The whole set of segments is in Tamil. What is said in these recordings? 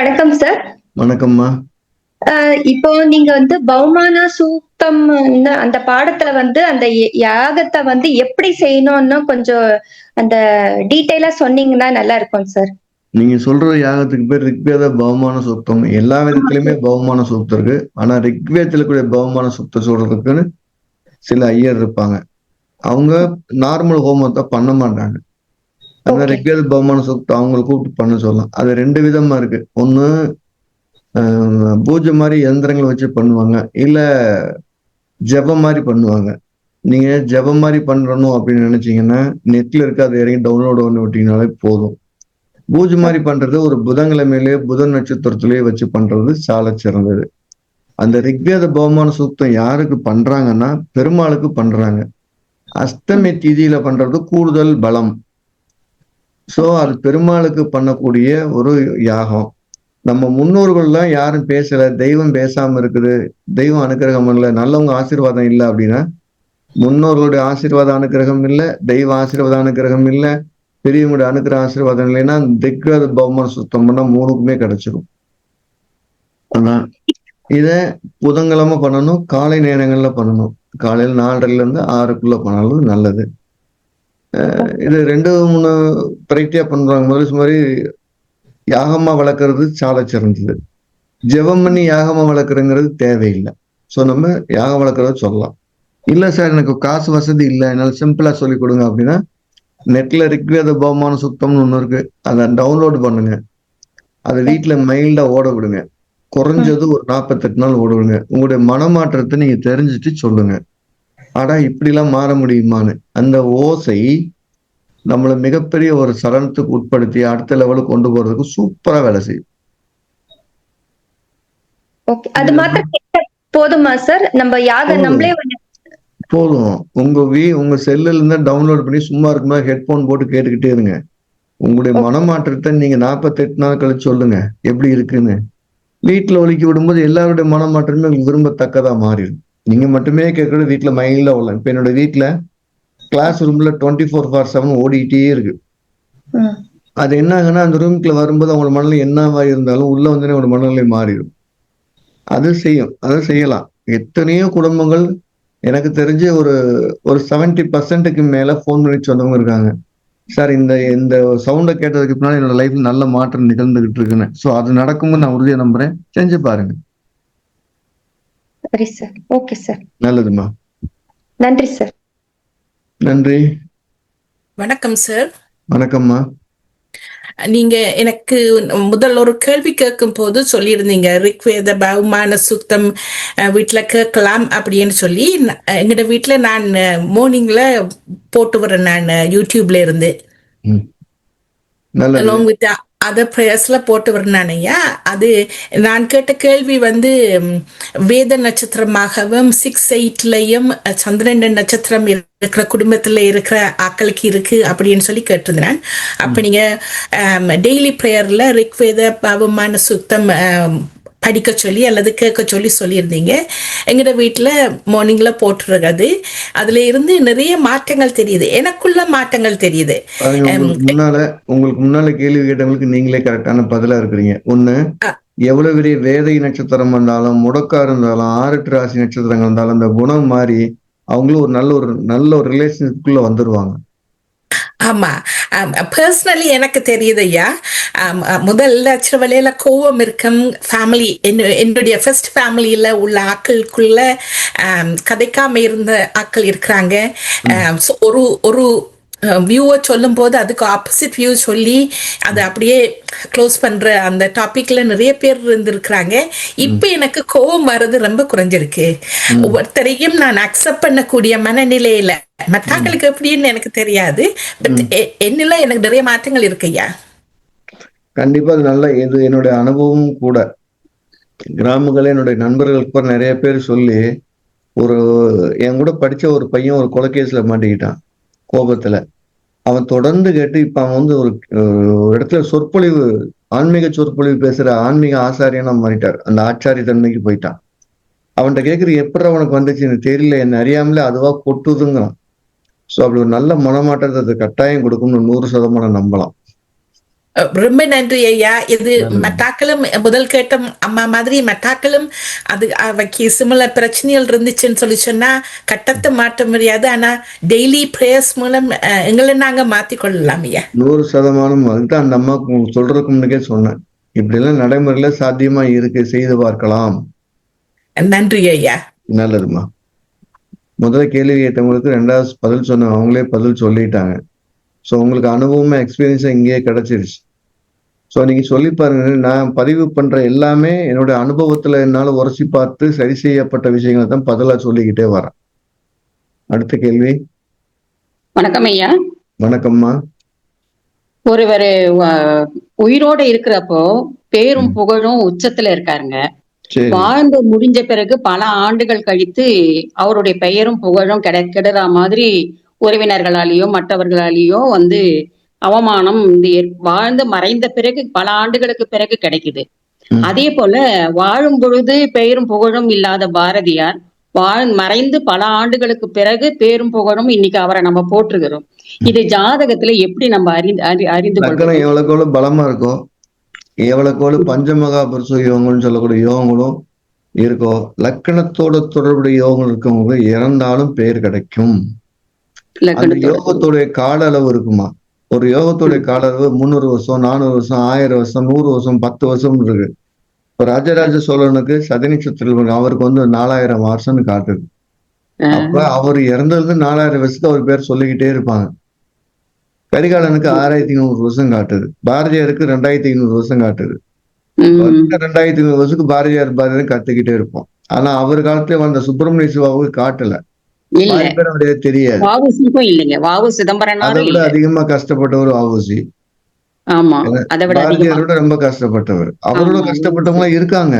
வணக்கம் சார் வணக்கம்மா. இப்போ நீங்க வந்து பௌமான சூக்தம் அந்த பாடத்துல வந்து அந்த யாகத்தை வந்து எப்படி செய்யணும்னு கொஞ்சம் அந்த டீட்டெயிலா சொன்னீங்கன்னா நல்லா இருக்கும் சார் நீங்க சொல்ற யாகத்துக்கு பேர் ரிக்வேத பவமான சூக்தம். எல்லா விதத்திலுமே பவமான சூக்தம் இருக்கு. ஆனா ரிக்வேதத்துல கூடிய பவமான சூக்தம் சொல்றதுக்குன்னு சில ஐயர் இருப்பாங்க. அவங்க நார்மல் ஹோமத்தை பண்ண மாட்டாங்க. Okay. ரிக்வேத பவமான சூக்தம் அவங்களை கூப்பிட்டு பண்ண சொல்லலாம். அது ரெண்டு விதமா இருக்கு. ஒண்ணு ஆஹ், பூஜை மாதிரி எந்திரங்களை வச்சு பண்ணுவாங்க. இல்ல ஜெபம் மாதிரி பண்ணுவாங்க. நீங்க ஜெபம் மாதிரி பண்றணும் அப்படின்னு நினைச்சீங்கன்னா நெட்ல இருக்க அதை இறங்கி டவுன்லோட் பண்ணி விட்டீங்கனாலே போதும். பூஜை மாதிரி பண்றது ஒரு புதன்கிழமையிலேயே புதன் நட்சத்திரத்திலேயே வச்சு பண்றது சால சிறந்தது. அந்த ரிக்வேத பவமான சூக்தம் யாருக்கு பண்றாங்கன்னா பெருமாளுக்கு பண்றாங்க. அஷ்டமி திதியில பண்றது கூடுதல் பலம். ஸோ அது பெருமாளுக்கு பண்ணக்கூடிய ஒரு யாகம். நம்ம முன்னோர்கள்லாம் யாரும் பேசல தெய்வம் பேசாம இருக்குது தெய்வம் அனுக்கிரகம் இல்லை நல்லவங்க ஆசீர்வாதம் இல்லை அப்படின்னா முன்னோர்களுடைய ஆசீர்வாத அனுக்கிரகம் இல்லை தெய்வ ஆசீர்வாத அனுக்கிரகம் இல்லை பெரியவங்களுடைய அனுக்கிற ஆசீர்வாதம் இல்லைன்னா திக்ரத பௌமன் சுத்தம் பண்ணா மூணுக்குமே கிடைச்சிடும் ஆனால் இத புதன்கிழமை பண்ணணும் காலை நேரங்கள்ல பண்ணணும். காலையில் நாலரைல இருந்து ஆறுக்குள்ள பண்ணாலும் நல்லது. இது ரெண்டு மூணு வெரைட்டியா பண்றாங்க. முதல்ல மாதிரி யாகமா வளர்க்கறது சாலை சிறந்தது. ஜெபம் பண்ணி யாகமா வளர்க்குறங்கிறது தேவையில்லை. ஸோ நம்ம யாகம் வளர்க்குறத சொல்லலாம். இல்லை சார் எனக்கு காசு வசதி இல்லை. என்னால் சிம்பிளாக சொல்லி கொடுங்க அப்படின்னா நெட்டில் ரிக்வேத பவமான சுத்தம்னு ஒன்று இருக்கு. அதை டவுன்லோட் பண்ணுங்க. அதை வீட்டில் மைல்டாக ஓட விடுங்க. குறைஞ்சது ஒரு நாற்பத்தெட்டு நாள் ஓட விடுங்க உங்களுடைய மனமாற்றத்தை நீங்கள் தெரிஞ்சுட்டு சொல்லுங்க. ஆடா இப்படிலாம் மாற முடியுமான்னு. அந்த ஓசை நம்மள மிகப்பெரிய ஒரு சலனத்துக்கு உட்படுத்தி அடுத்த லெவலுக்கு கொண்டு போறதுக்கு சூப்பரா வேலை செய்யும். அது மாத்திரம் போதுமா சார் நம்ம போதும். நம்மளே போதும். உங்க வீ உங்க செல்லுல இருந்து டவுன்லோட் பண்ணி சும்மா இருக்கும்போது ஹெட்போன் போட்டு கேட்டுக்கிட்டே இருங்க. உங்களுடைய. மனமாற்றத்தை நீங்க நாற்பத்தெட்டு நாள் கழிச்சு சொல்லுங்க எப்படி இருக்குன்னு. வீட்டுல ஒலிக்கி விடும்போது எல்லாருடைய மனமாற்றமே உங்களுக்கு விரும்பத்தக்கதா மாறிடும். நீங்க மட்டுமே கேட்கறது வீட்டுல மைல்டா ஓடலாம் இப்ப என்னோட வீட்டுல கிளாஸ் ரூம்ல டுவெண்ட்டி ஃபோர் ஃபார் செவன் ஓடிக்கிட்டே இருக்கு. அது என்ன ஆகுன்னா அந்த ரூம்குள்ள வரும்போது அவங்க மனநிலை என்னவா இருந்தாலும் உள்ள வந்தோடனே ஒரு மனநிலை மாறிடும். அது செய்யும். அதை செய்யலாம். எத்தனையோ குடும்பங்கள் எனக்கு தெரிஞ்சு ஒரு ஒரு செவன்டி பர்சன்ட்டுக்கு மேல ஃபோன் பண்ணி சொன்னவங்க இருக்காங்க. சார் இந்த இந்த சவுண்டை கேட்டதுக்கு பின்னாடி என்னோட லைஃப்ல நல்ல மாற்றம் நிகழ்ந்துகிட்டு இருக்குன்னு. ஸோ அது நடக்கும்னு நான் உறுதியா நம்புறேன். செஞ்சு பாருங்க. சரி சார் ஓகே சார் நல்லதுமா. நன்றி சார் நன்றி. வணக்கம் சார் வணக்கம்மா. நீங்க எனக்கு முதல் ஒரு கேள்வி கேட்கும் போது சொல்லியிருந்தீங்க ரிக்வேத பகுமான சுத்தம் வீட்ல கேட்கலாம் அப்படின்னு சொல்லி. எங்கட வீட்ல நான் மார்னிங்ல போட்டு வரேன் நான் யூடியூப்ல இருந்து. Other prayers-ல போட்டு வரேன் ஐயா அது நான் கேட்ட கேள்வி வந்து வேத நட்சத்திரமாகவும் சிக்ஸ் எயிட்லயும் சந்திரன் நட்சத்திரம் இருக்கிற குடும்பத்துல இருக்கிற ஆக்களுக்கு இருக்கு அப்படின்னு சொல்லி கேட்டிருந்தேன். அப்ப நீங்க டெய்லி ப்ரேயர்ல ரிக்வேத பாவமான சுத்தம் படிக்க சொல்லி அல்லது கேட்க சொல்லி சொல்லியிருந்தீங்க. எங்கட வீட்டில் மார்னிங்கில் போட்டுருக்கிறது அதுல இருந்து நிறைய மாற்றங்கள் தெரியுது. எனக்குள்ள மாற்றங்கள் தெரியுது. முன்னால உங்களுக்கு முன்னால கேள்வி கேட்டவங்களுக்கு நீங்களே கரெக்டான பதிலா இருக்கிறீங்க. ஒண்ணு. எவ்வளவு பெரிய வேதை நட்சத்திரம் வந்தாலும் முடக்கா இருந்தாலும் ஆறுட்டு ராசி நட்சத்திரங்கள் இருந்தாலும் அந்த குணம் மாறி அவங்களும் ஒரு நல்ல ஒரு நல்ல ஒரு ரிலேஷன்ஷிப்குள்ள வந்துருவாங்க. ஆமா. பர்சனலி எனக்கு தெரியுது ஐயா. முதல்ல சில வேளையில கோவம் இருக்கும் ஃபேமிலி என்னுடைய ஃபர்ஸ்ட் ஃபேமிலியில உள்ள ஆட்களுக்குள்ள ஆம், கதைக்காம இருந்த ஆட்கள் இருக்கிறாங்க. ஒரு ஒரு வியூவை சொல்லும் போது அதுக்கு ஆப்போசிட் வியூ சொல்லி அதை அப்படியே க்ளோஸ் பண்ற அந்த டாபிக்ல நிறைய பேர் இருந்திருக்கிறாங்க. இப்போ எனக்கு கோவம் வர்றது ரொம்ப குறைஞ்சிருக்கு. ஒவ்வொருத்தரையும் நான் அக்செப்ட் பண்ணக்கூடிய மனநிலையில மற்றவங்களுக்கு எப்படின்னு எனக்கு தெரியாது. பட் என்னில எனக்கு நிறைய மாற்றங்கள் இருக்கு ஐயா. கண்டிப்பா அது நல்ல இது என்னுடைய அனுபவமும் கூட. கிராமங்கள என்னுடைய நண்பர்கள் கூட நிறைய பேர் சொல்லி ஒரு என் கூட படிச்ச ஒரு பையன் ஒரு கொலைகேஸ்ல மாட்டிக்கிட்டான். கோபத்துல. அவன் தொடர்ந்து கேட்டு இப்ப அவன் வந்து ஒரு ஒரு இடத்துல சொற்பொழிவு ஆன்மீக சொற்பொழிவு பேசுற ஆன்மீக ஆசாரியனா மாறிட்டார். அந்த ஆச்சாரிய தன்மைக்கு போயிட்டான். அவன்கிட்ட கேட்குற எப்படி அவனுக்கு வந்துச்சு? எனக்கு தெரியல என்ன அறியாமலே அதுவா கொட்டுதுங்கிறான். ஸோ அப்படி ஒரு நல்ல மனமாற்றத்தை அது கட்டாயம் கொடுக்கும்னு நூறு சதமானம் நம்பலாம். ரொம்ப நன்றி ஐயா. இது. மெட்டாக்களும் முதல் கேட்ட அம்மா மாதிரி மெட்டாக்களும் அது அவைக்கு சிமிலர் பிரச்சனைகள் இருந்துச்சுன்னு சொல்லி சொன்னா கட்டத்தை மாற்ற முடியாது ஆனா டெய்லி பிரேயர்ஸ் மூலம் எங்களை நாங்க மாத்திக் கொள்ளலாம் ஐயா. நூறு சதமானம் அதுதான் அந்த உங்களுக்கு சொல்றதுக்கு முன்னாடியே சொன்னேன். இப்படி எல்லாம் நடைமுறையில சாத்தியமா இருக்கு செய்து பார்க்கலாம். நன்றி ஐயா. நல்லதும்மா. முதல்ல கேள்வி கேட்டவங்களுக்கு ரெண்டாவது பதில் சொன்ன அவங்களே பதில் சொல்லிட்டாங்க. ஸோ உங்களுக்கு அனுபவமா எக்ஸ்பீரியன்ஸா இங்கேயே கிடைச்சிருச்சு. ஸோ நீங்க சொல்லி பாருங்க நான் பதிவு பண்ற எல்லாமே என்னோட அனுபவத்துல என்னால உரசி பார்த்து சரி செய்யப்பட்ட விஷயங்களை தான் பதிலா சொல்லிக்கிட்டே வரேன். அடுத்த கேள்வி? வணக்கம் ஐயா. வணக்கம்மா. ஒருவர் உயிரோட இருக்கிறப்போ பேரும் புகழும் உச்சத்துல இருக்காருங்க. வாழ்ந்து முடிஞ்ச பிறகு பல ஆண்டுகள் கழித்து அவருடைய பெயரும் புகழும் கிடை கெடுற மாதிரி உறவினர்களாலேயோ மற்றவர்களாலேயோ வந்து அவமானம் இந்த வாழ்ந்து மறைந்த பிறகு பல ஆண்டுகளுக்கு பிறகு கிடைக்குது. அதே போல வாழும் பொழுது பெயரும் புகழும் இல்லாத பாரதியார் வாழ் மறைந்து பல ஆண்டுகளுக்கு பிறகு பேரும் புகழும் இன்னைக்கு அவரை நம்ம போற்றுகிறோம். இது ஜாதகத்துல எப்படி நம்ம அறிந்து அறி- அறிந்து லக்கணம் எவ்வளவுக்கு எவ்வளவு பலமா இருக்கோ எவ்வளவுக்கு எவ்வளவு பஞ்சமகா புருஷ யோகங்கள்னு சொல்லக்கூடிய யோகங்களும் இருக்கோ லக்கணத்தோட தொடர்புடைய யோகங்கள் இருக்கவங்களுக்கு இறந்தாலும் பேர் கிடைக்கும். அந்த யோகத்துடைய கால அளவு இருக்குமா? ஒரு யோகத்துடைய கால அளவு முந்நூறு வருஷம் நானூறு வருஷம் ஆயிரம் வருஷம் நூறு வருஷம் பத்து வருஷம் இருக்கு. இப்ப ராஜராஜ சோழனுக்கு சதி நட்சத்திரம் அவருக்கு வந்து நாலாயிரம் வருஷம்னு காட்டுது. அப்ப அவர் இறந்ததுக்கு நாலாயிரம் வருஷத்துக்கு அவர் பேர் சொல்லிக்கிட்டே இருப்பாங்க. கரிகாலனுக்கு ஆறாயிரத்தி ஐநூறு வருஷம் காட்டுது. பாரதியாருக்கு ரெண்டாயிரத்தி ஐநூறு வருஷம் காட்டுது. ரெண்டாயிரத்தி ஐநூறு வருஷத்துக்கு பாரதியார் பாரதியார் கத்துக்கிட்டே இருப்போம். ஆனா அவர் காலத்துல வந்த சுப்பிரமணிய சிவாவுக்கு காட்டல. இல்ல. தெரியாது. வாவுசிக்கும் இல்லைங்க. வாவு சிதம்பரனாரும் அதை விட இல்ல. அதிகமா கஷ்டப்பட்டவர் ஆவோசி ஆமா. அதை விட அதிகமா. பாரதியாரோட ரொம்ப கஷ்டப்பட்டவர். அவரோட. கஷ்டப்பட்டவங்க இருக்காங்க.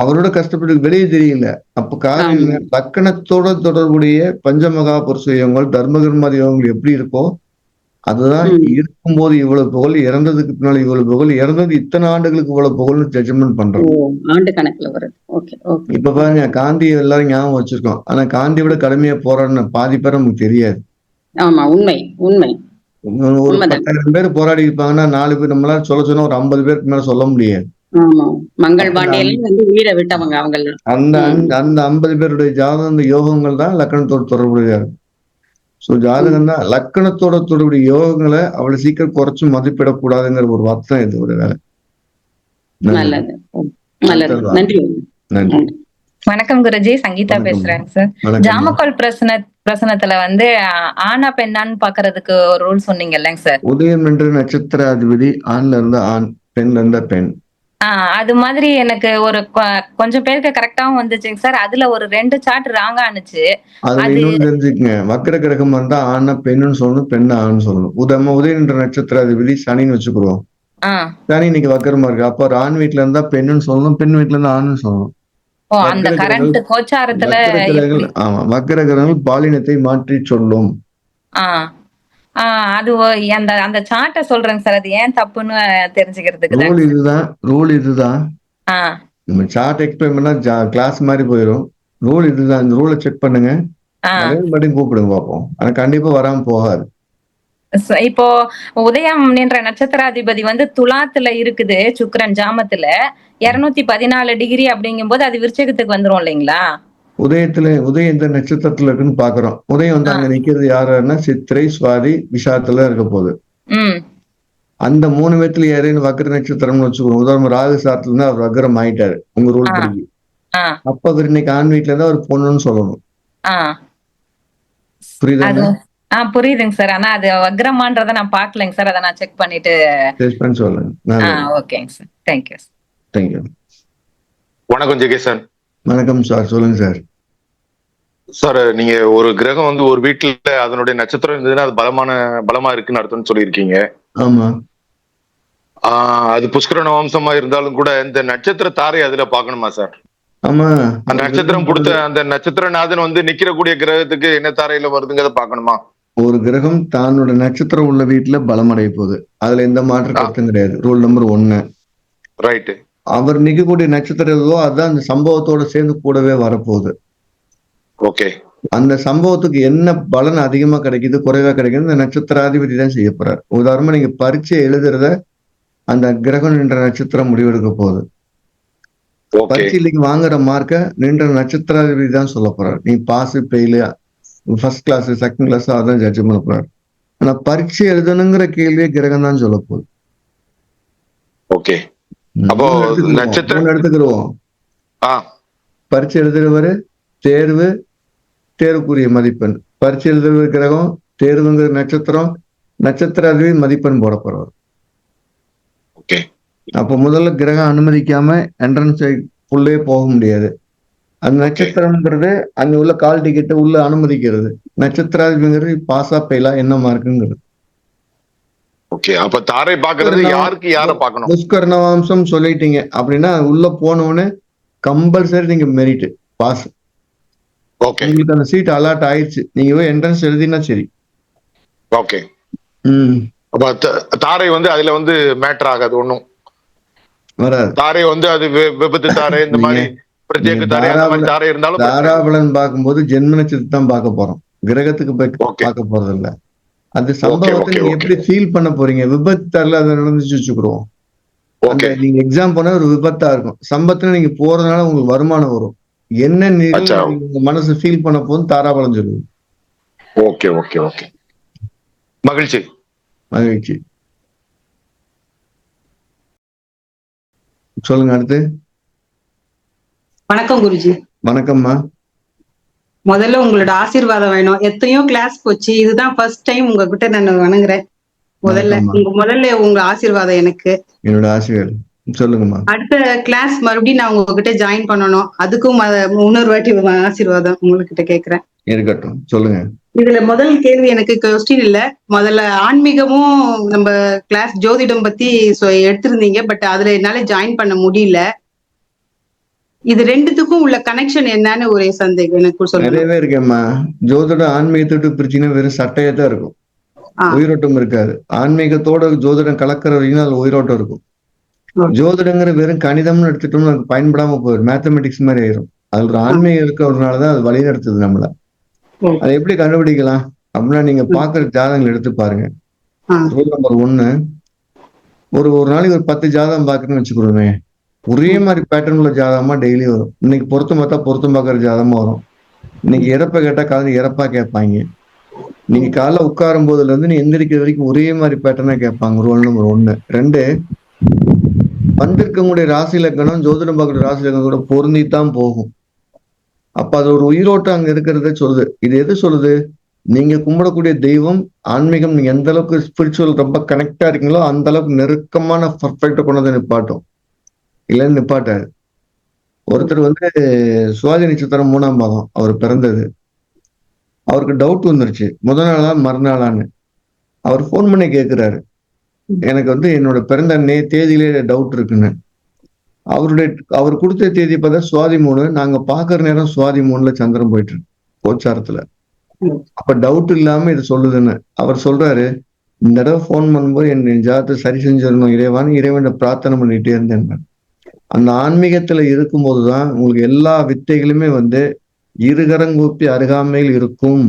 அவரோட கஷ்டப்பட்டு வெளியே தெரியல. அப்ப காரணம்? லக்கணத்தோட தொடர்புடைய பஞ்சமகா புருஷ யோகங்கள் தர்மகர்மாதி யோகங்கள் எப்படி இருக்கோ அதுதான். இருக்கும்போது இவ்வளவு புகழ் இறந்ததுக்கு பின்னால இவ்வளவு புகழ் இறந்தது இத்தனை ஆண்டுகளுக்கு இவ்வளவு புகழ்னு ஜட்ஜ்மெண்ட் பண்றோம். ஆண்டு கணக்குல வருது. ஓகே ஓகே இப்ப பாருங்க காந்தி எல்லாரும் ஞாபகம் வச்சிருக்கோம். ஆனா காந்தி விட கடுமையா போராடின பாதி பேர் நமக்கு தெரியாது. ஆமா உண்மை உண்மை. ஒரு. பத்தாயிரம் பேர் போராடி இருப்பாங்கன்னா நாலு பேர் நம்மளால சொல்ல சொன்னா ஒரு ஐம்பது பேருக்கு மேல சொல்ல முடியாது. அந்த. அந்த- ஐம்பது பேருடைய ஜாதகம் அந்த யோகங்கள் தான் லக்கணத்தோட தொடர்புடைய இருக்கும் ஸோ ஜாதகம் தான் லக்கணத்தோட தொடர்புடைய யோகங்களை அவ்வளவு சீக்கிரம் குறைச்சு மதிப்பிடக்கூடாதுங்கிற ஒரு வார்த்தை இது ஒரு வேலை. நன்றி. நன்றி. வணக்கம் குருஜி. சங்கீதா. பேசுறேங்க சார் ஜாமக்கோல் பிரசன பிரசனத்துல வந்து ஆ- ஆணா பெண்ணான்னு பாக்குறதுக்கு ஒரு ரூல் சொன்னீங்க இல்லைங்க சார் உதயம் என்ற நட்சத்திராதிபதி ஆண்ல இருந்த ஆண் பெண்ல இருந்த பெண். ஆஹ் அது மாதிரி எனக்கு ஒரு கொஞ்சம் பேருக்கு கரெக்டாவும் வந்துச்சுங்க சார் அதுல ஒரு ரெண்டு சார்ட் ராங்கா அனுச்சு தெரிஞ்சுக்கங்க. வக்கர கிரகம் வந்தா ஆணை பெண்ணுன்னு சொல்லணும் பெண்ணை ஆண் சொல்லணும். உதம உதயம் என்ற நட்சத்திராதிபதி சனின்னு வச்சுக்கிறோம். சனி இன்னைக்கு வக்கரமா இருக்கு. அப்ப ஆண் வீட்டுல இருந்தா பெண்ணுன்னு சொல்லணும் பெண் வீட்டுல இருந்தா ஆண்னு சொல்லணும். அந்த கரண்ட் கோச்சாரத்துல? ஆமா வக்கர கிரகங்கள் பாலினத்தை மாற்றி சொல்லும். அது அந்த அந்த சார்ட்டை சொல்றேங்க சார். அது ஏன் தப்புன்னு தெரிஞ்சுக்கிறதுக்கு ரூல் இதுதான். ரூல் இதுதான். நம்ம சார்ட் எக்ஸ்பிளைன் பண்ணா கிளாஸ் மாதிரி போயிடும் ரூல் இதுதான். இந்த ரூலை செக் பண்ணுங்க. மட்டும் கூப்பிடுங்க பார்ப்போம் ஆனா கண்டிப்பா வராம போகாது. இப்போ உதயம் என்ற நட்சத்திராதிபதி வந்து துலாத்துல இருக்குது சுக்கிரன் ஜாமத்துல. இருநூத்தி பதினாலு டிகிரி அப்படிங்கும்போது அது விருச்சகத்துக்கு வந்துரும் இல்லைங்களா? உதயத்துல உதயம் எந்த நட்சத்திரத்துல இருக்குன்னு பாக்குறோம் உதயம் வந்து அங்க நிக்கிறது யாருன்னா சித்திரை சுவாதி விஷாத்துல இருக்க போகுது. அந்த மூணு பேத்துல யாரையும் வக்கர நட்சத்திரம்னு வச்சுக்கணும் உதாரணம் ராகு சாரத்துல இருந்து அவர் வக்கரம் ஆயிட்டாரு உங்க ரூல் ஆ. படி ஆ. அப்ப அவர் இன்னைக்கு ஆண் வீட்டுல இருந்தா அவர் பொண்ணுன்னு சொல்லணும். ஆ. புரியுதா அது ஆ புரியுதுங்க சார். ஆனா அது வக்ரமான்றத நான் பாக்கலைங்க சார். அதை நான் செக் பண்ணிட்டு டெஸ்ட் பண்ணி சொல்லுங்க. ஓகேங்க சார். தேங்க்யூ தேங்க்யூ வணக்கம் ஜெகேசன் வணக்கம் சார் சொல்லுங்க சார். சார் நீங்க ஒரு கிரகம் வந்து ஒரு வீட்டுல அதனுடைய நட்சத்திரம் இருந்ததுன்னா அது பலமான பலமா இருக்குன்னு அர்த்தம்னு சொல்லியிருக்கீங்க. ஆமா. ஆஹ் அது புஷ்கரண வம்சமா இருந்தாலும் கூட இந்த நட்சத்திர தாரை அதுல பார்க்கணுமா சார்? ஆமா. அந்த நட்சத்திரம் கொடுத்த அந்த நட்சத்திரநாதன் வந்து நிக்கிறக்கூடிய கிரகத்துக்கு என்ன தாரையில வருதுங்கிறத பார்க்கணுமா? ஒரு கிரகம் தன்னோட நட்சத்திரம் உள்ள வீட்டுல பலமடைய போகுது. அதுல எந்த மாற்று கருத்தும் கிடையாது. ரூல் நம்பர் ஒன்னு. ரைட்டு. அவர் நிக்கக்கூடிய நட்சத்திரம் எதுவோ அதுதான் அந்த சம்பவத்தோட சேர்ந்து கூடவே வரப்போகுது. ஓகே. அந்த சம்பவத்துக்கு என்ன பலன் அதிகமா கிடைக்குது குறைவா கிடைக்குது இந்த நட்சத்திராதிபதி தான் செய்ய போறாரு. உதாரணமா நீங்க பரீட்சை எழுதுறத அந்த கிரகம் நின்ற நட்சத்திரம் முடிவெடுக்க போகுது. ஓகே. பரீட்சையில் நீங்க வாங்குற மார்க்க நின்ற நட்சத்திராதிபதி தான் சொல்ல போறாரு. நீ pass fail first class second class அதான் ஜட்ஜ் பண்ண போறாரு. ஆனா பரீட்சை எழுதணுங்கிற கேள்வியை கிரகம் தான் சொல்ல போகுது. ஓகே. அப்போ. நட்சத்திர- எடுத்துக்கிருவோம் ஆ. பரீட்சை எழுதுறவரு தேர்வு தேர்வுக்குரிய மதிப்பெண். பரீட்சை எழுதுறவர் கிரகம் தேர்வுங்கிற நட்சத்திரம் நட்சத்திராதிபதி மதிப்பெண் போட போறவர். அப்போ முதல்ல கிரகம் அனுமதிக்காம என்ட்ரன்ஸ் உள்ளே போக முடியாது. அந்த நட்சத்திரம்ங்கிறது அங்க உள்ள கால் டிக்கெட் உள்ள அனுமதிக்கிறது. நட்சத்திராதிபதிங்கிறது பாஸா பெயிலா என்ன மார்க்குங்கிறது ஓகே அப்ப தாரை பாக்குறது யாருக்கு யார பார்க்கணும்? புஷ்கர்ணவாம்சம் சொல்லிட்டீங்க. அப்படின்னா உள்ள போனவுடனே கம்பல்சரி நீங்க மெரிட் பாஸ் ஓகே உங்களுக்கு அந்த சீட் அலாட் ஆயிடுச்சு. நீங்க என்ட்ரன்ஸ் எழுதினா சரி. ஓகே ம். அப்ப தாரை வந்து அதுல வந்து மேட்டர் ஆகாது ஒண்ணும். வராது. தாரை வந்து அது விபத்து தாரை இந்த மாதிரி பிரத்யேக தாரை அந்த மாதிரி தாரை இருந்தாலும். தாராபலன் பார்க்கும்போது ஜென்ம நட்சத்திரம் தான் பார்க்க போறோம். கிரகத்துக்கு. பார்க்க போறது இல்ல அந்த சம்பவத்தை நீங்க. எப்படி ஃபீல் பண்ண போறீங்க? விபத்தால அது நடந்துச்சு வச்சுக்கிறோம். நீங்க எக்ஸாம் போனா ஒரு விபத்தா இருக்கும். சம்பத்துல நீங்க போறதுனால உங்களுக்கு வருமானம் வரும். என்ன உங்க மனசு ஃபீல் பண்ண போதும் தாராபலம் சொல்லுது ஓகே ஓகே ஓகே மகிழ்ச்சி. மகிழ்ச்சி. சொல்லுங்க அடுத்து. வணக்கம் குருஜி. வணக்கம்மா. முதல்ல உங்களோட ஆசீர்வாதம் வேணும். எத்தனையோ கிளாஸ் போச்சு. இதுதான் ஃபர்ஸ்ட் டைம் உங்ககிட்ட நான் வணங்குறேன். முதல்ல. உங்க முதல்ல உங்க ஆசீர்வாதம் எனக்கு. என்னோட ஆசைகள் சொல்லுங்கம்மா. அடுத்த கிளாஸ் மறுபடியும் நான் உங்ககிட்ட ஜாயின் பண்ணணும். அதுக்கும் இன்னொரு வாட்டி ஆசீர்வாதம் உங்ககிட்ட கேக்குறேன். இருக்கட்டும். சொல்லுங்க. இதுல முதல் கேள்வி எனக்கு கொஸ்டின் இல்ல. முதல்ல ஆன்மீகமும் நம்ம கிளாஸ் ஜோதிடம் பத்தி சொ- எடுத்திருந்தீங்க. பட் அதுல என்னால ஜாயின் பண்ண முடியல. இது ரெண்டுத்துக்கும் உள்ள கனெக்ஷன் என்னன்னு ஒரே சந்தேகம் எனக்கு சொல்லுங்க. நிறையவே இருக்கேம்மா. ஜோதிட ஆன்மீகத்தோட பிரிச்சுன்னா வெறும் சட்டையே தான் இருக்கும். உயிரோட்டம் இருக்காது. ஆன்மீகத்தோட ஜோதிடம் கலக்கிற வரைக்கும் அதுல உயிரோட்டம் இருக்கும். ஜோதிடங்கிற வெறும் கணிதம்னு எடுத்துட்டோம்னா அது பயன்படாம போயிடும் மேத்தமெட்டிக்ஸ் மாதிரி ஆயிரும். அதுல ஒரு ஆன்மீகம் இருக்கிறதுனாலதான் அது வழி நடத்துது நம்மள. அதை எப்படி கண்டுபிடிக்கலாம்? அப்படின்னா நீங்க பாக்குற ஜாதகங்கள் எடுத்து பாருங்க. ரூல் நம்பர் ஒண்ணு ஒரு ஒரு நாளைக்கு ஒரு பத்து ஜாதகம் பாக்குறேன்னு வச்சுக்கிறோமே ஒரே மாதிரி பேட்டர்ன் உள்ள ஜாதகமா டெய்லி வரும். இன்னைக்கு பொருத்தம் பார்த்தா பொருத்தம் பார்க்குற ஜாதகமா வரும். இன்னைக்கு இறப்ப கேட்டா காலையில் இறப்பா கேட்பாங்க. நீங்க காலைல உட்காரும் போதுல இருந்து நீ எந்திரிக்கிற வரைக்கும் ஒரே மாதிரி பேட்டர்னா கேட்பாங்க. ரோல் நம்பர் ஒண்ணு. ரெண்டு வந்திருக்கக்கூடிய ராசி இலக்கணம் ஜோதிடம் பார்க்குற ராசி இலக்கணம் கூட பொருந்தித்தான் போகும். அப்ப அது ஒரு உயிரோட்டம் அங்க இருக்கிறத சொல்லுது. இது எது சொல்லுது? நீங்க கும்பிடக்கூடிய தெய்வம் ஆன்மீகம் நீங்க எந்த அளவுக்கு ஸ்பிரிச்சுவல் ரொம்ப கனெக்டா இருக்கீங்களோ அந்த அளவுக்கு நெருக்கமான பர்ஃபெக்டா கொண்டு வந்து நிப்பாட்டும். இல்லைன்னு நிப்பாட்டாரு. ஒருத்தர் வந்து சுவாதி நட்சத்திரம் மூணாம் மாதம் அவர் பிறந்தது. அவருக்கு டவுட் வந்துருச்சு. முதல் நாளா மறுநாளான்னு. அவர் ஃபோன் பண்ணி கேட்குறாரு எனக்கு வந்து என்னோட பிறந்த நே தேதியிலே டவுட் இருக்குன்னு. அவருடைய அவர் கொடுத்த தேதி பார்த்தா சுவாதி மூணு நாங்க பார்க்குற நேரம் சுவாதி மூணுல சந்திரன் போயிட்டு இருக்கு கோச்சாரத்தில். அப்போ டவுட் இல்லாமல் இது சொல்லுதுன்னு. அவர் சொல்றாரு இந்த தடவை ஃபோன் பண்ணும்போது என் ஜாதத்தை சரி செஞ்சிடணும் இறைவான்னு இறைவனை பிரார்த்தனை பண்ணிகிட்டே இருந்தேன் நான். அந்த ஆன்மீகத்துல இருக்கும்போதுதான் உங்களுக்கு எல்லா வித்தைகளுமே வந்து இருகரங்கூப்பி அருகாமையில் இருக்கும்.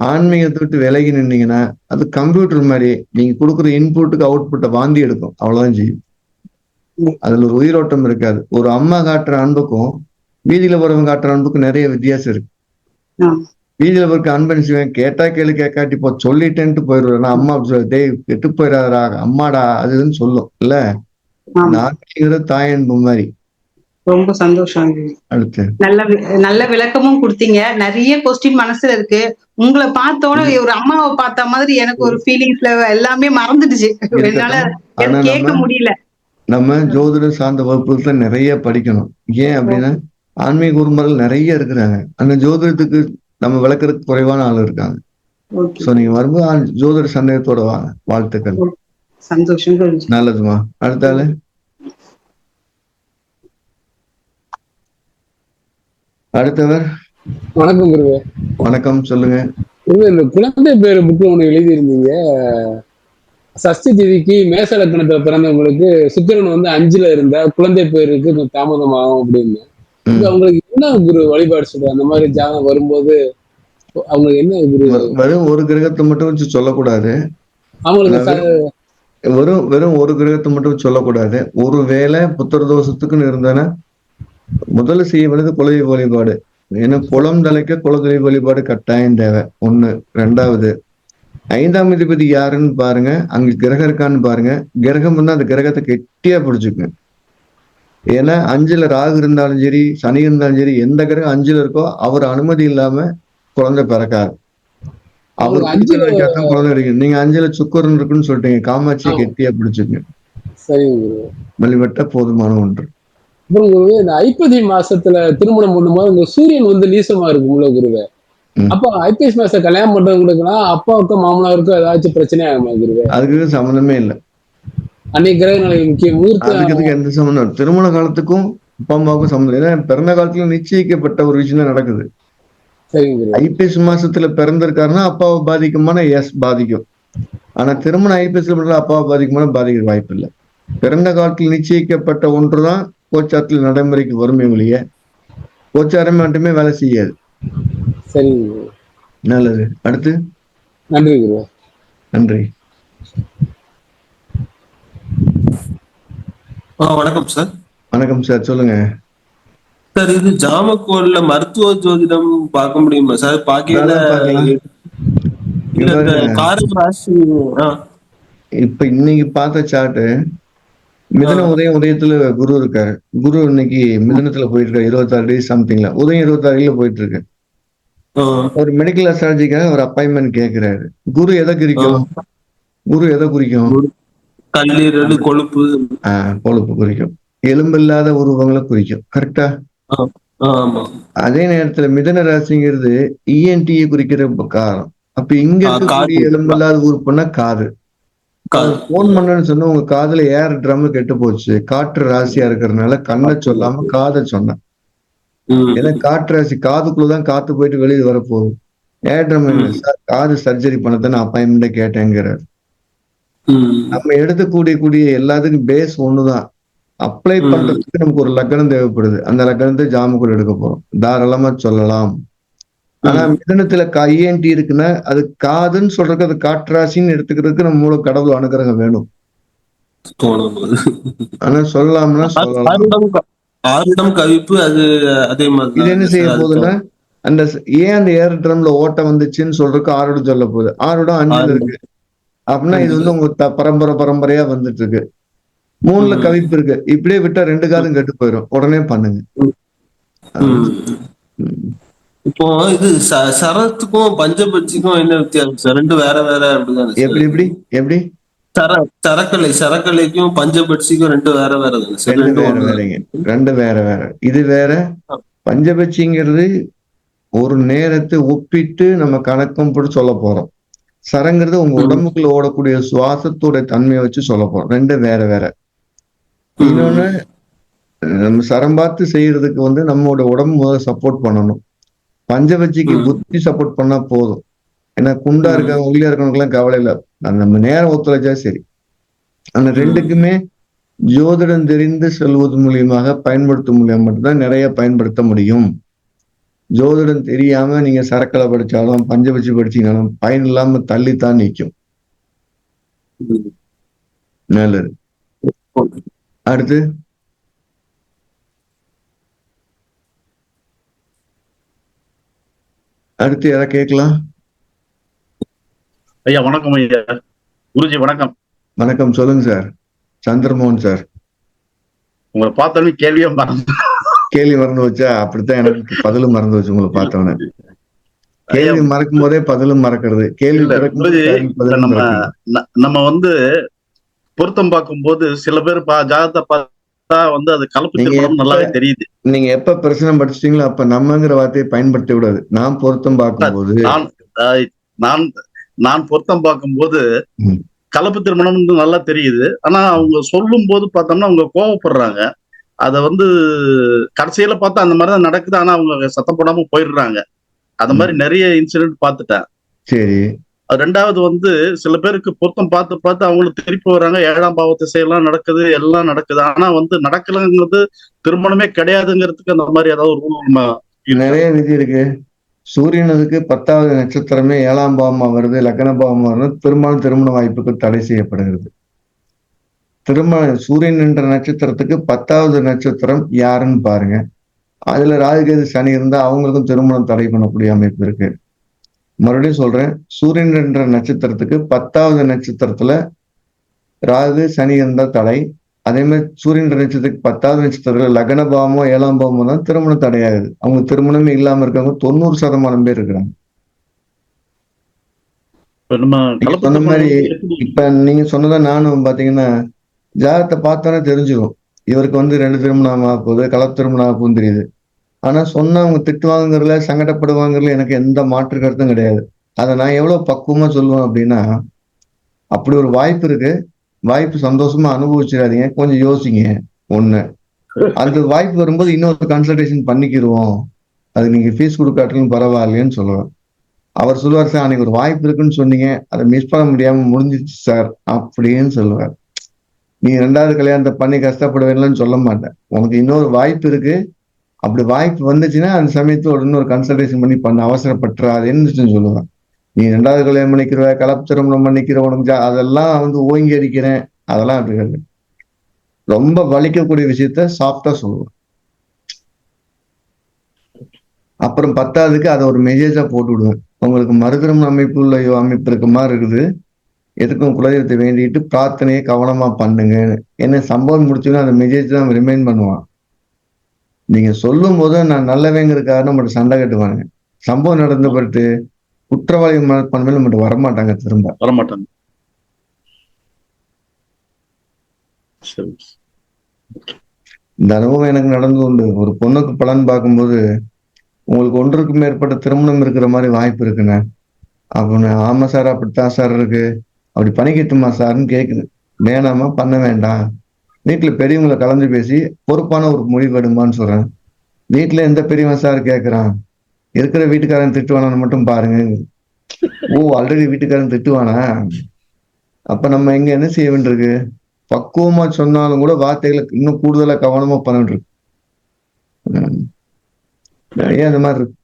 ஆன்மீகத்தை விட்டு விலகி நின்னீங்கன்னா அது கம்ப்யூட்டர் மாதிரி நீங்க கொடுக்குற இன்புட்டுக்கு அவுட்புட்டை வாந்தி எடுக்கும். அவ்வளவுதான் செய்யும். அதுல ஒரு உயிரோட்டம் இருக்காது. ஒரு அம்மா காட்டுற அன்புக்கும் வீதியில போறவங்க காட்டுற அன்புக்கும் நிறைய வித்தியாசம் இருக்கு. வீதியில போறக்கு அன்பன் செய்வேன் கேட்டா கேளு கேட்காட்டி போ சொல்லிட்டேன்ட்டு போயிடுவேன் அம்மா அப்படி டேய் கெட்டு போயிடாதடா அம்மாடா அது இதுன்னு சொல்லும். இல்ல? தாய் அன்பு மாதிரி ரொம்ப சந்தோஷம். நல்ல நல்ல விளக்கமும் கொடுத்தீங்க. நிறைய கொஸ்டின் மனசுல இருக்கு. உங்களை பார்த்தோட ஒரு அம்மாவை பார்த்த மாதிரி எனக்கு ஒரு ஃபீலிங்ஸ்ல எல்லாமே மறந்துடுச்சு. என்னால கேட்க நம்ம முடியல. நம்ம ஜோதிடம் சார்ந்த வகுப்புல நிறைய படிக்கணும். ஏன் அப்படின்னா ஆன்மீக குருமார்கள் நிறைய இருக்கிறாங்க. அந்த ஜோதிடத்துக்கு நம்ம விளக்குறதுக்கு குறைவான ஆள் இருக்காங்க. சோ நீங்க வரும்போது ஜோதிட சந்தேகத்தோட வாங்க. வாழ்த்துக்கள். சந்தோஷம் குருஜி நல்லதுமா. அடுத்த ஆளு அடுத்தவர்? வணக்கம் குருவே. வணக்கம் சொல்லுங்க. குருவே இந்த குழந்தை பேரு புக்கு ஒண்ணு எழுதியிருந்தீங்க. சஷ்டி திதிக்கு மேச லக்கணத்துல பிறந்தவங்களுக்கு சுக்கிரன் வந்து அஞ்சுல இருந்தா குழந்தை பேருக்கு கொஞ்சம் தாமதமாகும் அப்படின்னு. அவங்களுக்கு என்ன குரு வழிபாடு சொல்றாங்க அந்த மாதிரி ஜாதகம் வரும்போது அவங்களுக்கு என்ன குரு? வெ- வெறும் ஒரு கிரகத்தை மட்டும் வச்சு சொல்லக்கூடாது. அவங்களுக்கு வெறும் வெறும் ஒரு கிரகத்தை மட்டும் சொல்லக்கூடாது. ஒரு வேளை புத்திர தோஷத்துக்குன்னு இருந்தேன்னா முதல்ல செய்ய வேண்டியது குலதெய்வ வழிபாடு. ஏன்னா குளம் தலைக்க குலதெய்வ வழிபாடு கட்டாயம் தேவை. ஒண்ணு. ரெண்டாவது ஐந்தாம் அதிபதி யாருன்னு பாருங்க. அங்க கிரகம் இருக்கான்னு பாருங்க. கிரகம் வந்து அந்த கிரகத்தை கெட்டியா பிடிச்சுக்குங்க. ஏன்னா அஞ்சுல ராகு இருந்தாலும் சரி சனி இருந்தாலும் சரி எந்த கிரகம் அஞ்சுல இருக்கோ அவர் அனுமதி இல்லாம குழந்தை பிறக்காது. அவர் அஞ்சுல வச்சாதான் குழந்தை கிடைக்கும் நீங்க அஞ்சுல சுக்கரன் இருக்குன்னு சொல்லிட்டீங்க. காமாட்சியை. கெட்டியா பிடிச்சுக்குங்க. சரிங்க குரு. வழிபட்ட போதுமான ஒன்று. அப்புறம் குருவே இந்த ஐப்பசி மாசத்துல திருமணம் பண்ணும்போது இந்த சூரியன் வந்து நீசமா இருக்கும்ல குருவே. அப்போ ஐப்பசி மாசம் கல்யாணம் பண்றவங்களுக்குலாம் அப்பாவுக்கும் மாமனாருக்கும் ஏதாச்சும் பிரச்சனை ஆகுமா குருவே? அதுக்கு சம்மந்தமே இல்லை. அன்னைக்கு கிரக நிலை முக்கிய முகூர்த்தம் எந்த சம்மந்தம். திருமண காலத்துக்கும் அப்பா அம்மாவுக்கும் சம்மந்தம் இல்லை. ஏன்னா பிறந்த காலத்துல நிச்சயிக்கப்பட்ட ஒரு விஷயம் தான் நடக்குது. ஐபிஎஸ் மாசத்துல பிறந்திருக்காருன்னா அப்பாவை பாதிக்குமான? எஸ் பாதிக்கும். ஆனா திருமண ஐபிஎஸ்ல பண்ற அப்பாவை பாதிக்குமான? பாதிக்க வாய்ப்பு இல்லை. பிறந்த காலத்தில் நிச்சயிக்கப்பட்ட ஒன்றுதான் கோச்சாரத்தில் நடைமுறைக்கு வறுமை ஒழிய கோச்சாரம் மட்டுமே வேலை செய்யாது. குரு. நல்லது. அடுத்து? நன்றி குரு. நன்றி. ஆ வணக்கம் சார். வணக்கம் சார் சொல்லுங்க. சார் இது ஜாமக்கோல்ல மருத்துவ ஜோதிடம் பார்க்க முடியுமா சார்? பாக்கையில இப்ப இன்னைக்கு பார்த்த சார்ட்டு மிதன உதயம் உதயத்துல குரு இருக்காரு. குரு இன்னைக்கு மிதனத்துல போயிட்டு இருக்காரு இருபத்தாறு டேஸ் சம்திங்ல உதயம் இருபத்தாறு டேல போயிட்டு இருக்கு ஒரு மெடிக்கல் அஸ்ட்ராலஜிக்காக ஒரு அப்பாயின்மெண்ட் கேக்குறாரு. குரு எதை குறிக்கும்? குரு எதை குறிக்கும்? கொழுப்பு. ஆஹ் கொழுப்பு குறிக்கும். எலும்பில்லாத உருவங்களை குறிக்கும். கரெக்டா அதே நேரத்துல மிதன ராசிங்கிறது இஎன்டியை குறிக்கிற காரம் அப்ப இங்க. எலும்பில்லாத உறுப்புன்னா காது. காது. போன் பண்ணேன்னு சொன்னா உங்க காதுல ஏர் ட்ரம் கெட்டு போச்சு. காற்று ராசியா இருக்கிறதுனால கண்ணை சொல்லாம காதை சொன்னேன். ஏன்னா காற்று ராசி காதுக்குள்ளதான் காத்து போயிட்டு வெளியே வரப்போகுது. ஏர் ட்ரம். சார்? காது சர்ஜரி பண்ணதான் அப்பாயின்மெண்ட் கேட்டேங்கிறார். நம்ம எடுத்துக்கூடிய கூடிய எல்லாத்துக்கும் பேஸ் ஒண்ணுதான். அப்ளை. பண்றதுக்கு நமக்கு ஒரு லக்னம் தேவைப்படுது. அந்த லக்னத்தை ஜாமக்குள் எடுக்க போறோம். தாராளமா சொல்லலாம். ஆனா மிதனத்துல ஐஎன்டி இருக்குன்னா அது காதுன்னு சொல்றதுக்கு அது காற்றாசின்னு எடுத்துக்கிறதுக்கு நம்ம மூல கடவுள் அனுகிரகம் வேணும். ஆனா சொல்லலாம்னா சொல்லலாம். ஆருடம் க- கவிப்பு அது அதே மாதிரி இது என்ன செய்ய போகுதுன்னா அந்த ஏன் அந்த ஏர் ட்ரம்ல ஓட்டை வந்துச்சுன்னு சொல்றதுக்கு ஆறுடம் சொல்ல போகுது. ஆறுடம் அஞ்சுல ஆறு. இருக்கு அப்படின்னா இது வந்து உங்க பரம்பரை பரம்பரையா வந்துட்டு இருக்கு மூணுல. கவிப்பு இருக்கு. இப்படியே விட்டா ரெண்டு காதும் கெட்டு போயிடும் உடனே பண்ணுங்க. இப்போ இது சரத்துக்கும் பஞ்சபட்சிக்கும் என்ன வித்தியாசம் சார்? ரெண்டு வேற வேற அப்படிதானே? எப்படி எப்படி எப்படி? சர சரக்கலை சரக்கலைக்கும் பஞ்சபட்சிக்கும் ரெண்டு வேற வேற தானே ரெண்டு வேற வேறங்க. ரெண்டு வேற வேற. இது வேற. பஞ்சபட்சிங்கிறது ஒரு நேரத்தை ஒப்பிட்டு நம்ம கணக்கம் போட்டு சொல்ல போறோம். சரங்கிறது உங்க. உடம்புக்குள்ள ஓடக்கூடிய சுவாசத்தோட தன்மையை வச்சு சொல்ல போறோம். ரெண்டு வேற வேற. இன்னொன்னு நம்ம சரம் பார்த்து செய்யறதுக்கு வந்து நம்மளோட உடம்பு முதல்ல சப்போர்ட் பண்ணணும். பஞ்சபட்சிக்கு ம். புத்தி சப்போர்ட் பண்ணா போதும். ஏன்னா குண்டா. இருக்கவங்க ஒல்லியா இருக்கவங்களுக்குலாம் கவலை இல்லை. நம்ம நேரம் ஒத்துழைச்சா சரி. ம். ரெண்டுக்குமே ஜோதிடம் தெரிந்து செல்வது மூலியமாக பயன்படுத்தும் மூலியமா மட்டும்தான் நிறைய பயன்படுத்த முடியும். ஜோதிடம் தெரியாம நீங்க சரக்கலை படிச்சாலும் பஞ்சபட்சி படிச்சீங்கனாலும் பயன் இல்லாம தள்ளித்தான் நிற்கும். நல்லது அடுத்து? அடுத்து யாரா கேட்கலாம்? ஐயா வணக்கம் ஐயா. குருஜி வணக்கம். வணக்கம். சொல்லுங்க சார். சந்திரமோகன் சார். உங்களை பார்த்தோன்னே கேள்வியே மறந்து கேள்வி மறந்து வச்சா அப்படித்தான் எனக்கு பதிலும் மறந்து வச்சு உங்களை பார்த்தவன கேள்வி மறக்கும் போதே பதிலும் மறக்கிறது. கேள்வி நம்ம நம்ம வந்து பொருத்தம் பார்க்கும்போது சில பேர் பா ஜாதகத்தை பார்த்தா வந்து அது கலப்பு திருமணம் நல்லாவே தெரியுது. நீங்க எப்ப பிரச்சனை படிச்சிட்டீங்களோ அப்ப நம்மங்கிற வார்த்தையை பயன்படுத்த விடாது. நான் பொருத்தம் பார்க்கும்போது நான் நான் நான் பொருத்தம் பார்க்கும்போது. கலப்பு திருமணம் நல்லா தெரியுது. ஆனா அவங்க சொல்லும் போது பார்த்தோம்னா அவங்க கோவப்படுறாங்க. அத வந்து கடைசியில பார்த்தா அந்த மாதிரி தான் நடக்குது. ஆனா அவங்க சத்தம் போடாம போயிடுறாங்க. அந்த மாதிரி நிறைய இன்சிடென்ட் பார்த்துட்டேன். சரி. ரெண்டாவது வந்து சில பேருக்கு பொருத்தம் பார்த்து பார்த்து அவங்களுக்கு திருப்பி வராங்க ஏழாம் பாவத்தை செய்யலாம் நடக்குது எல்லாம் நடக்குது. ஆனா வந்து நடக்கலங்கிறது திருமணமே கிடையாதுங்கிறதுக்கு அந்த மாதிரி ஏதாவது ஒரு ரூல் நிறைய விதி இருக்கு. சூரியனுக்கு பத்தாவது நட்சத்திரமே ஏழாம் பாவமா வருது லக்ன பாவமா வருது. பெரும்பாலும் திருமண வாய்ப்புக்கு தடை செய்யப்படுகிறது. திருமண சூரியன் என்ற நட்சத்திரத்துக்கு பத்தாவது நட்சத்திரம் யாருன்னு பாருங்க. அதுல ராகுகேது சனி இருந்தா அவங்களுக்கும் திருமணம் தடை பண்ணக்கூடிய அமைப்பு இருக்கு. மறுபடியும் சொல்றேன். சூரியன் என்ற நட்சத்திரத்துக்கு பத்தாவது நட்சத்திரத்துல ராகு சனி இருந்தா தடை. அதே மாதிரி சூரியன் நட்சத்திரத்துக்கு பத்தாவது நட்சத்திரத்துல லக்ன பாவமோ ஏழாம் பாவமோ தான் திருமணம் தடையாகுது. அவங்க திருமணமே இல்லாம இருக்கவங்க தொண்ணூறு சதமானம் பேர் இருக்கிறாங்க. சொன்ன மாதிரி இப்ப நீங்க சொன்னதை நானும் பாத்தீங்கன்னா ஜாதகத்தை பார்த்தோன்னே தெரிஞ்சிடும் இவருக்கு வந்து ரெண்டு திருமணம் ஆக போகுது கலப்பு திருமணம் ஆக போகுதுன்னு தெரியுது. ஆனா சொன்னா அவங்க திட்டுவாங்கிறதுல சங்கடப்படுவாங்கிறதுல எனக்கு எந்த மாற்று கருத்தும் கிடையாது. அதை நான் எவ்வளவு பக்குவமா சொல்லுவேன் அப்படின்னா அப்படி ஒரு வாய்ப்பு இருக்கு. வாய்ப்பு சந்தோஷமா அனுபவிச்சிடாதீங்க. கொஞ்சம் யோசிங்க. ஒண்ணு. அந்த வாய்ப்பு வரும்போது இன்னொரு கன்சல்டேஷன் பண்ணிக்கிடுவோம் அதுக்கு நீங்க ஃபீஸ் கொடுக்காட்டிலும் பரவாயில்லைன்னு சொல்லுவேன். அவர் சொல்லுவார் சார் அன்னைக்கு ஒரு வாய்ப்பு இருக்குன்னு சொன்னீங்க. அதை மிஸ் பண்ண முடியாம முடிஞ்சிச்சு சார். அப்படின்னு சொல்லுவார். நீ ரெண்டாவது கல்யாணத்தை பண்ணி கஷ்டப்படுவேன்லன்னு சொல்ல மாட்டேன். உனக்கு இன்னொரு வாய்ப்பு இருக்கு. அப்படி வாய்ப்பு வந்துச்சுன்னா அந்த சமயத்துல ஒரு கன்சல்டேஷன் பண்ணி பண்ண அவசரப்பட்டுறாதுன்னு சொல்லுவேன். நீ ரெண்டாவது கல்யாணம் பண்ணிக்கிற கலப்பு திருமணம் பண்ணிக்கிற உனக்கு அதெல்லாம் வந்து ஓங்கி அடிக்கிறேன். அதெல்லாம் அப்படி கிடையாது. ரொம்ப வலிக்கக்கூடிய விஷயத்த சாஃப்டா சொல்லுவேன். அப்புறம் பத்தாவதுக்கு அதை ஒரு மெசேஜா போட்டு விடுவேன் உங்களுக்கு மறுதிருமண அமைப்பு உள்ள அமைப்பு இருக்க மாதிரி இருக்குது. எதுக்கும் குலதெய்வத்தை வேண்டிட்டு பிரார்த்தனையை கவனமா பண்ணுங்க என்ன சம்பவம் முடிச்சுன்னா அந்த மெசேஜ் தான் ரிமைண்ட் பண்ணுவான். நீங்க சொல்லும் போது நான் நல்லவேங்கிறதுக்காக நம்மகிட்ட சண்டை கட்டுவானுங்க. சம்பவம் நடந்த பிறகு குற்றவாளி மனப்பான்மையில நம்மகிட்ட வரமாட்டாங்க திரும்ப. வரமாட்டாங்க. இந்த அனுபவம் எனக்கு நடந்து உண்டு. ஒரு பொண்ணுக்கு பலன் பார்க்கும்போது உங்களுக்கு ஒன்றுக்கு மேற்பட்ட திருமணம் இருக்கிற மாதிரி வாய்ப்பு இருக்குண்ணே. அப்படின்னு ஆமா சார் அப்படித்தான் சார் இருக்கு. அப்படி பண்ணிக்கட்டுமா சார்னு கேக்குது. வேணாமா? பண்ண வேண்டாம். வீட்டுல பெரியவங்களை கலந்து பேசி பொறுப்பான ஒரு முடிவு எடுமான்னு சொல்றேன். வீட்டுல எந்த பெரியவன் சார் கேட்குறான் இருக்கிற வீட்டுக்காரன் திட்டுவானான்னு மட்டும் பாருங்க. ஓ ஆல்ரெடி வீட்டுக்காரன் திட்டுவானா? அப்ப நம்ம எங்க என்ன செய்ய வேண்டியிருக்கு? பக்குவமா சொன்னாலும் கூட வார்த்தைகளை இன்னும் கூடுதலா கவனமா பண்ண வேண்டியிருக்கு. ஏன் அந்த மாதிரி இருக்கு?